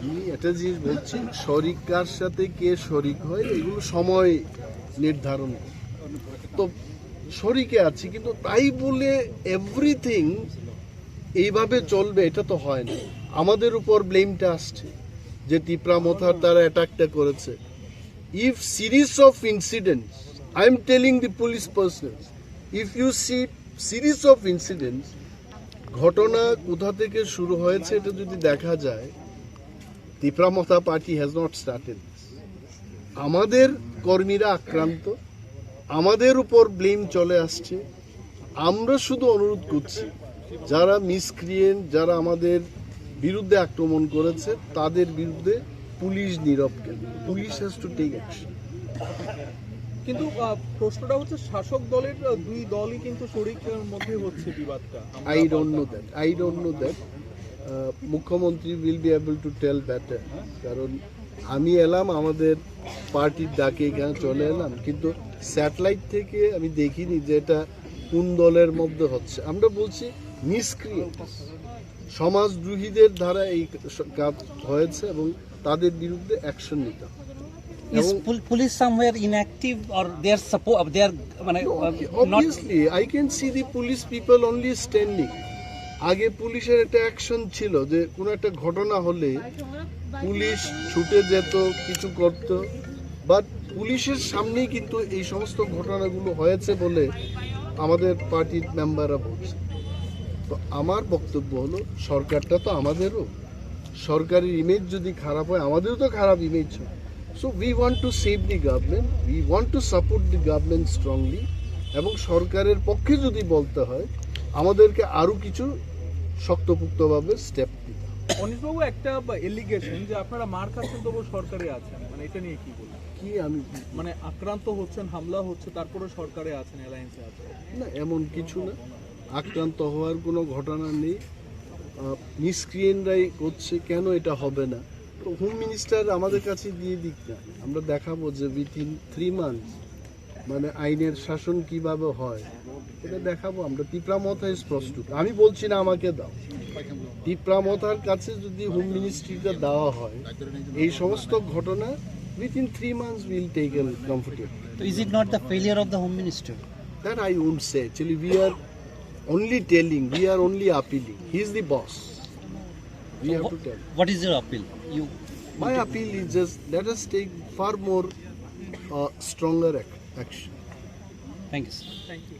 আমি একটা জিনিস বলছি শরিকার সাথে কে শরিক হয় এগুলো সময় নির্ধারণ তো শরিকে আছি কিন্তু তাই বলে এভরিথিং এইভাবে চলবে এটা তো হয় না। আমাদের উপর ব্লেমটা আসছে যে তিপ্রা মথার তারা অ্যাটাকটা করেছে। If series of incidents I am telling the police person if you see series of incidents ঘটনা কোথা থেকে শুরু হয়েছে এটা যদি দেখা যায় Tipra Motha party has not started আমাদের কর্মীরা আক্রান্ত, আমাদের উপর ব্লেম চলে আসছে। আমরা শুধু অনুরোধ করছি, যারা মিসক্রিয়েন্ট যারা আমাদের বিরুদ্ধে আক্রমণ করেছে, তাদের বিরুদ্ধে পুলিশ নীরব কেন police has to take action কিন্তু প্রশ্নটা হচ্ছে শাসক দলের দুই দলই কিন্তু শরিকের মধ্যে হচ্ছে বিবাদটা। I don't know. That I don't know that মুখ্যমন্ত্রী will be able to tell better কারণ আমি এলাম আমাদের পার্টির ডাকে এখানে চলে এলাম কিন্তু স্যাটেলাইট থেকে আমি দেখিনি যে এটা কোন দলের মধ্যে হচ্ছে। আমরা বলছি নিষ্ক্রিয়েট সমাজদ্রোহীদের দ্বারা এই কাজ হয়েছে এবং তাদের বিরুদ্ধে অ্যাকশন নিতে হবে। Is police somewhere inactive or they are support they are মানে uh, not obviously I can see the police people only standing আগে পুলিশের একটা অ্যাকশন ছিল যে কোনো একটা ঘটনা হলে পুলিশ ছুটে যেত কিছু করত। বাট পুলিশের সামনেই কিন্তু এই সমস্ত ঘটনাগুলো হয়েছে বলে আমাদের পার্টির মেম্বাররা বলছে। তো আমার বক্তব্য হলো সরকারটা তো আমাদেরও। সরকারের ইমেজ যদি খারাপ হয় আমাদেরও তো খারাপ ইমেজ হয়। So we want to save the government we want to support the government strongly এবং সরকারের পক্ষে যদি বলতে হয় আমাদেরকে আরও কিছু শক্তপুক্তভাবে স্টেপ দিতে। অনিশবাবু একটা এলিগেশন যে আপনারা মার খাচ্ছেন তবু সরকারে আছেন মানে এটা নিয়ে কি বলবেন? কি আমি মানে আক্রান্ত হচ্ছেন হামলা হচ্ছে তারপরে সরকারে আছেন অ্যালায়েন্সে আছেন? না এমন কিছু না। আক্রান্ত হওয়ার কোনো ঘটনা নেই। নিষ্ক্রিয়েনরাই করছে কেন এটা হবে না? তো হোম মিনিস্টার আমাদের কাছে দিয়ে দিক না আমরা দেখাবো যে উইথিন থ্রি মান্থ মানে আইনের শাসন কীভাবে হয় এটা দেখাবো আমরা তিপ্রামথা ইজ প্রস্তুত আমি বলছি না আমাকে দাও তিপ্রামথার কাছে যদি হোম মিনিস্ট্রিটা দেওয়া হয় এই সমস্ত ঘটনা within three months will take L comfortable is it not the failure of the home minister That I won't say. Actually, we are only telling, we are only appealing. He is the boss. We have to tell. What is your appeal? You. My appeal is just let us take far more uh, stronger ac- action. Thank you, sir. Thank you.